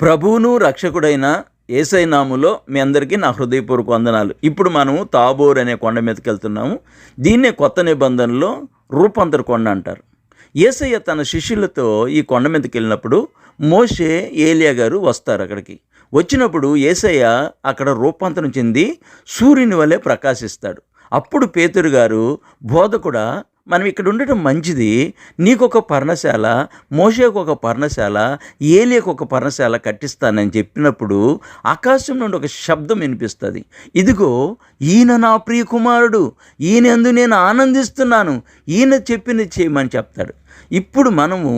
ప్రభువును రక్షకుడైన ఏసై నాములో మీ అందరికీ నా హృదయపూర్వక వందనాలు. ఇప్పుడు మనము తాబోర్ అనే కొండ మీదకి వెళ్తున్నాము దీన్నే కొత్త నిబంధనలో రూపాంతర కొండ అంటారు. ఏసయ్య తన శిష్యులతో ఈ కొండ మీదకి వెళ్ళినప్పుడు మోషే ఏలియా గారు వస్తారు అక్కడికి. వచ్చినప్పుడు ఏసయ్య అక్కడ రూపాంతరం చెంది సూర్యుని వలె ప్రకాశిస్తాడు. అప్పుడు పేతురు గారు బోధకుడ మనం ఇక్కడ ఉండటం మంచిది. నీకు ఒక పర్ణశాల మోషేకు ఒక పర్ణశాల ఏలియకు ఒక పర్ణశాల కట్టిస్తానని చెప్పినప్పుడు ఆకాశం నుండి ఒక శబ్దం వినిపిస్తుంది. ఇదిగో ఈయన నా ప్రియ కుమారుడు ఈయన ఎందు నేను ఆనందిస్తున్నాను ఈయన చెప్పింది చేయమని చెప్తాడు. ఇప్పుడు మనము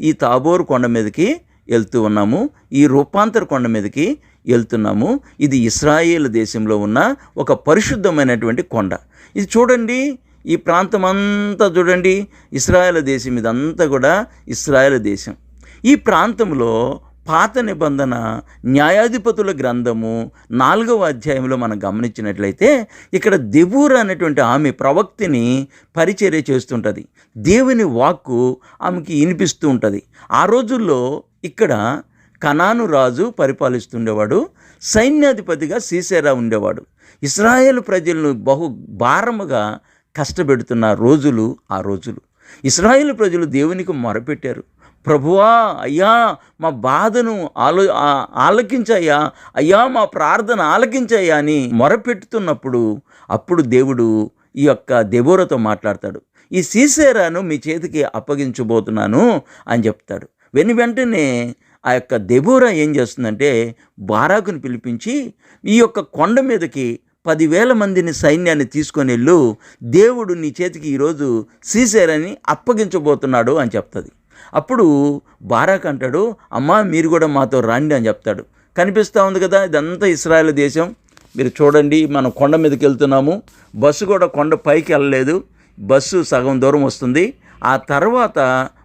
ఈ తాబోరు కొండ మీదకి వెళ్తూ ఉన్నాము ఈ రూపాంతర కొండ మీదకి వెళ్తున్నాము. ఇది ఇస్రాయేల్ దేశంలో ఉన్న ఒక పరిశుద్ధమైనటువంటి కొండ. ఇది చూడండి ఈ ప్రాంతం అంతా చూడండి ఇస్రాయేల్ దేశం ఇదంతా కూడా ఇస్రాయేల్ దేశం. ఈ ప్రాంతంలో పాత నిబంధన న్యాయాధిపతుల గ్రంథము నాలుగవ అధ్యాయంలో మనం గమనించినట్లయితే ఇక్కడ దెబూర అనేటువంటి ఆమె ప్రవక్తిని పరిచర్య చేస్తుంటుంది. దేవుని వాక్కు ఆమెకి వినిపిస్తూ ఉంటుంది. ఆ రోజుల్లో ఇక్కడ కనాను రాజు పరిపాలిస్తుండేవాడు సైన్యాధిపతిగా సీసేరా ఉండేవాడు. ఇస్రాయేల్ ప్రజలను బహు భారముగా కష్టపెడుతున్న రోజులు ఆ రోజులు. ఇస్రాయేల్ ప్రజలు దేవునికి మొరపెట్టారు. ప్రభువా అయ్యా మా బాధను ఆలో ఆ- ఆలకించయ్యా అయ్యా మా ప్రార్థన ఆలకించయ్యా అని మొరపెట్టుతున్నప్పుడు అప్పుడు దేవుడు ఈ యొక్క దెబోరతో మాట్లాడతాడు. ఈ సీసేరాను మీ చేతికి అప్పగించబోతున్నాను అని చెప్తాడు. వెను వెంటనే ఆ యొక్క దెబోరా ఏం చేస్తుందంటే బారాకుని పిలిపించి ఈ యొక్క కొండ మీదకి పదివేల మందిని సైన్యాన్ని తీసుకొని వెళ్ళు. దేవుడు నీ చేతికి ఈరోజు సీసేరని అప్పగించబోతున్నాడు అని చెప్తుంది. అప్పుడు బారాక్ అంటాడు అమ్మా మీరు కూడా మాతో రండి అని చెప్తాడు. కనిపిస్తూ ఉంది కదా ఇదంతా ఇస్రాయల్ దేశం. మీరు చూడండి మనం కొండ మీదకి వెళ్తున్నాము. బస్సు కూడా కొండ పైకి వెళ్ళలేదు. బస్సు సగం దూరం వస్తుంది. ఆ తర్వాత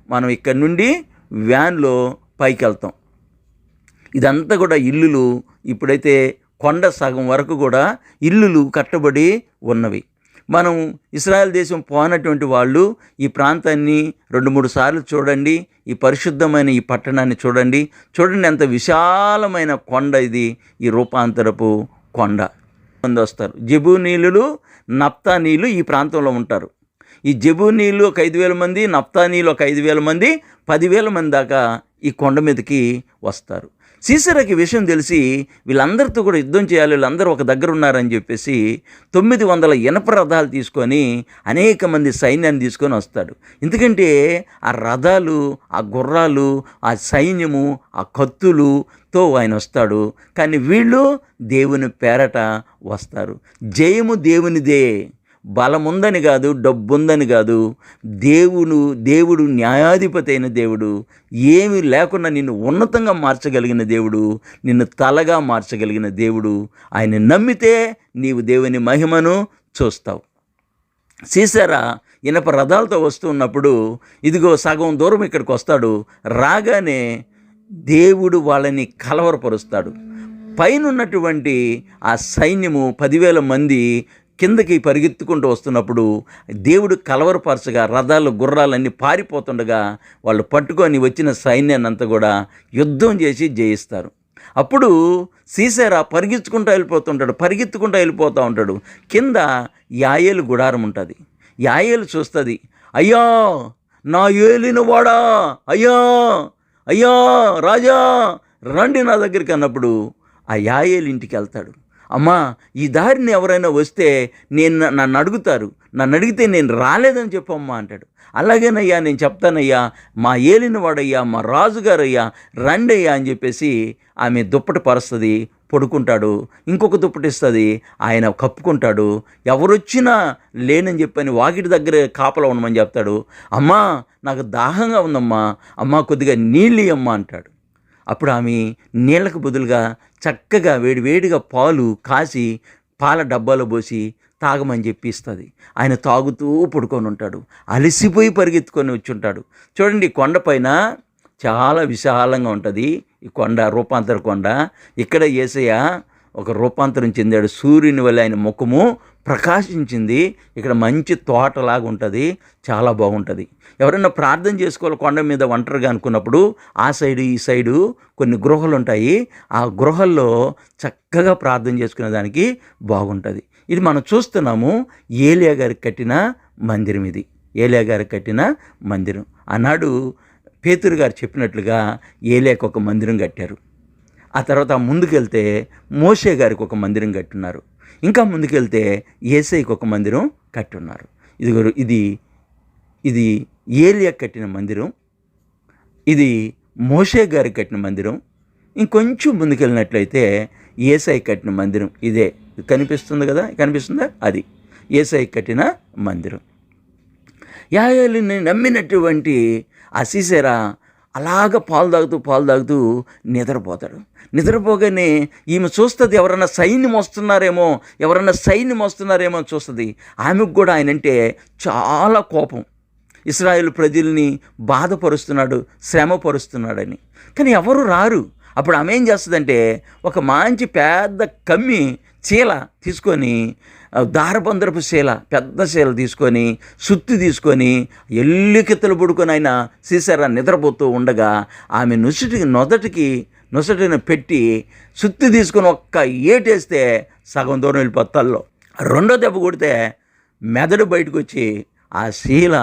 మనం ఇక్కడి నుండి వ్యాన్లో పైకి వెళ్తాం. ఇదంతా కూడా ఇల్లులు. ఇప్పుడైతే కొండ సగం వరకు కూడా ఇల్లులు కట్టబడి ఉన్నవి. మనం ఇస్రాయల్ దేశం పోనటువంటి వాళ్ళు ఈ ప్రాంతాన్ని రెండు మూడు సార్లు చూడండి ఈ పరిశుద్ధమైన ఈ పట్టణాన్ని చూడండి. చూడండి ఎంత విశాలమైన కొండ ఇది ఈ రూపాంతరపు కొండ. మంది వస్తారు. జబూనీలు నప్తానీలు ఈ ప్రాంతంలో ఉంటారు. ఈ జబూనీలు ఒక ఐదు వేల మంది నప్తానీలు ఒక ఐదు వేల మంది పదివేల మంది దాకా ఈ కొండ మీదకి వస్తారు. సీసరకి విషయం తెలిసి వీళ్ళందరితో కూడా యుద్ధం చేయాలి వీళ్ళందరూ ఒక దగ్గర ఉన్నారని చెప్పేసి తొమ్మిది వందల ఇనప రథాలు తీసుకొని అనేక మంది సైన్యాన్ని తీసుకొని వస్తాడు. ఎందుకంటే ఆ రథాలు ఆ గుర్రాలు ఆ సైన్యము ఆ కత్తులుతో ఆయన వస్తాడు. కానీ వీళ్ళు దేవుని పేరట వస్తారు. జయము దేవునిదే. బలముందని కాదు డబ్బుందని కాదు. దేవుడు దేవుడు న్యాయాధిపతి అయిన దేవుడు ఏమి లేకుండా నిన్ను ఉన్నతంగా మార్చగలిగిన దేవుడు నిన్ను తలగా మార్చగలిగిన దేవుడు. ఆయన నమ్మితే నీవు దేవుని మహిమను చూస్తావు. సీసారా ఇనప రథాలతో వస్తున్నప్పుడు ఇదిగో సగం దూరం ఇక్కడికి వస్తాడు. రాగానే దేవుడు వాళ్ళని కలవరపరుస్తాడు. పైన ఉన్నటువంటి ఆ సైన్యము పదివేల మంది కిందకి పరిగెత్తుకుంటూ వస్తున్నప్పుడు దేవుడు కలవరపరచగా రథాలు గుర్రాలన్నీ పారిపోతుండగా వాళ్ళు పట్టుకొని వచ్చిన సైన్యాన్నంతా కూడా యుద్ధం చేసి జయిస్తారు. అప్పుడు సీసేరా పరిగెత్తుకుంటూ వెళ్ళిపోతుంటాడు పరిగెత్తుకుంటూ వెళ్ళిపోతూ ఉంటాడు. కింద యాయేలు గుడారం ఉంటుంది. యాయేలు చూస్తుంది అయ్యా నా ఏలిన వాడా అయ్యా అయ్యా రాజా రండి నా దగ్గరికి అన్నప్పుడు ఆ యాయేలు ఇంటికి వెళ్తాడు. అమ్మా ఈ దారిని ఎవరైనా వస్తే నేను నన్ను అడుగుతారు. నన్ను అడిగితే నేను రాలేదని చెప్పమ్మా అంటాడు. అలాగేనయ్యా నేను చెప్తానయ్యా మా ఏలినవాడయ్యా మా రాజుగారయ్యా రండయ్యా అని చెప్పేసి ఆమె దుప్పటి పరుస్తుంది పడుకుంటాడు. ఇంకొక దుప్పటిస్తుంది ఆయన కప్పుకుంటాడు. ఎవరొచ్చినా లేనని చెప్పని వాకిటి దగ్గర కాపలా ఉండమని చెప్తాడు. అమ్మా నాకు దాహంగా ఉందమ్మా. అమ్మా కొద్దిగా నీళ్ళు ఇయ్యమ్మా అంటాడు. అప్పుడు ఆమె నీళ్ళకు బదులుగా చక్కగా వేడి వేడిగా పాలు కాసి పాల డబ్బాలో పోసి తాగమని చెప్పి ఇస్తుంది ఆయన తాగుతూ పడుకొని ఉంటాడు. అలసిపోయి పరిగెత్తుకొని వచ్చి ఉంటాడు చూడండి కొండపైన చాలా విశాలంగా ఉంటుంది. ఈ కొండ రూపాంతర కొండ. ఇక్కడ ఏసయ్య ఒక రూపాంతరం చెందాడు. సూర్యుని వల్ల ఆయన ముఖము ప్రకాశించింది. ఇక్కడ మంచి తోటలాగా ఉంటుంది. చాలా బాగుంటుంది. ఎవరైనా ప్రార్థన చేసుకోవాలి కొండ మీద ఒంటరిగా అనుకున్నప్పుడు ఆ సైడు ఈ సైడు కొన్ని గృహలు ఉంటాయి. ఆ గృహల్లో చక్కగా ప్రార్థన చేసుకునే దానికి బాగుంటుంది. ఇది మనం చూస్తున్నాము ఏలియా గారికి కట్టిన మందిరం ఇది. ఏలియా గారికి కట్టిన మందిరం. ఆనాడు పేతురు గారు చెప్పినట్లుగా ఏలియాకి ఒక మందిరం కట్టారు. ఆ తర్వాత ముందుకెళ్తే మోషే గారికి ఒక మందిరం కట్టున్నారు. ఇంకా ముందుకెళ్తే ఏసైకి ఒక మందిరం కట్టున్నారు. ఇదిగో ఇది ఇది ఏలియా కట్టిన మందిరం ఇది మోషే గారికి కట్టిన మందిరం. ఇంకొంచెం ముందుకెళ్ళినట్లయితే ఏసై కట్టిన మందిరం ఇదే. కనిపిస్తుంది కదా? కనిపిస్తుందా? అది. ఏసై కట్టిన మందిరం. యాయాలిని నమ్మినటువంటి అసీసెరా అలాగ పాలు తాగుతూ పాలు తాగుతూ నిద్రపోతాడు. నిద్రపోగానే ఈమె చూస్తుంది ఎవరన్నా సైన్యం వస్తున్నారేమో ఎవరన్నా సైన్యం వస్తున్నారేమో అని చూస్తుంది. ఆమెకు కూడా ఆయన అంటే చాలా కోపం. ఇస్రాయేల్ ప్రజల్ని బాధపరుస్తున్నాడు శ్రమపరుస్తున్నాడని. కానీ ఎవరు రారు. అప్పుడు ఆమె ఏం చేస్తుందంటే ఒక మంచి పెద్ద కమ్మి చీల తీసుకొని దారబందరపు శీల పెద్ద శీల తీసుకొని సుత్తి తీసుకొని ఎల్లికెత్తలు పడుకొని ఆయన సీసారా నిద్రపోతూ ఉండగా ఆమె నుసుటికి నొదటికి నొసటిని పెట్టి సుత్తి తీసుకొని ఒక్క ఏటేస్తే సగం దూరం వెళ్ళిపోతుంది తల్లో. రెండో దెబ్బ కొడితే మెదడు బయటకు వచ్చి ఆ శీల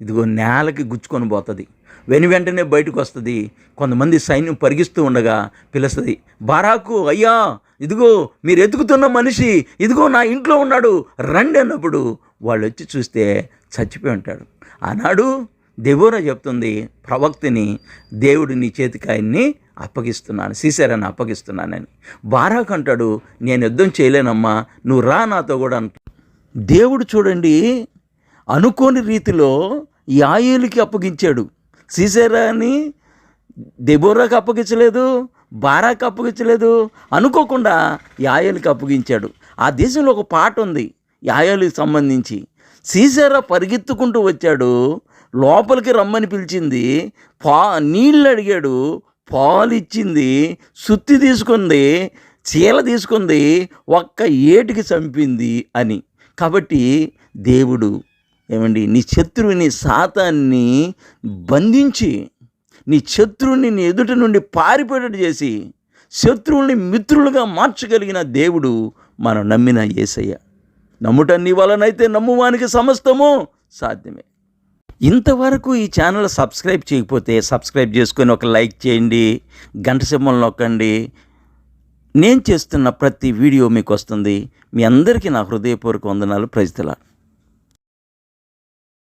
ఇదిగో నేలకి గుచ్చుకొని పోతుంది. వెను వెంటనే బయటకు వస్తుంది కొంతమంది సైన్యం పరిగిస్తూ ఉండగా పిలుస్తుంది బారాకు అయ్యా ఇదిగో మీరు ఎదుగుతున్న మనిషి ఇదిగో నా ఇంట్లో ఉన్నాడు రండి అన్నప్పుడు వాళ్ళు వచ్చి చూస్తే చచ్చిపోయి ఉంటాడు ఆనాడు దెబోరా చెప్తుంది ప్రవక్తిని దేవుడు నీ చేతికి ఆయన్ని అప్పగిస్తున్నాను సీసారని అప్పగిస్తున్నానని. బారాక్ అంటాడు నేను యుద్ధం చేయలేనమ్మా నువ్వు రా నాతో కూడా అంట. దేవుడు చూడండి అనుకోని రీతిలో యాయేలుకి అప్పగించాడు. సీసేరాని దెబోరాకి అప్పగించలేదు బారాకు అప్పగించలేదు? అనుకోకుండా యాయలకి అప్పగించాడు. ఆ దేశంలో ఒక పాట ఉంది యాయలకు సంబంధించి. సీసేరా పరిగెత్తుకుంటూ వచ్చాడు లోపలికి రమ్మని పిలిచింది పా నీళ్ళు అడిగాడు పాలు ఇచ్చింది సుత్తి తీసుకుంది చీల తీసుకుంది ఒక్క ఏటికి చంపింది అని. కాబట్టి దేవుడు ఏమండి నీ శత్రువుని సాతాన్ని బంధించి నీ శత్రువుని నీ ఎదుట నుండి పారిపోయేటట్టు చేసి శత్రువుల్ని మిత్రులుగా మార్చగలిగిన దేవుడు మనం నమ్మిన యేసయ్య నమ్ముట నీ వలనైతే నమ్మువానికి సమస్తము సాధ్యమే. ఇంతవరకు ఈ ఛానల్ సబ్స్క్రైబ్ చేయకపోతే సబ్స్క్రైబ్ చేసుకొని ఒక లైక్ చేయండి గంట సింహం నొక్కండి. నేను చేస్తున్న ప్రతి వీడియో మీకు వస్తుంది. మీ అందరికీ నా హృదయపూర్వక వందనాలు. ప్రజల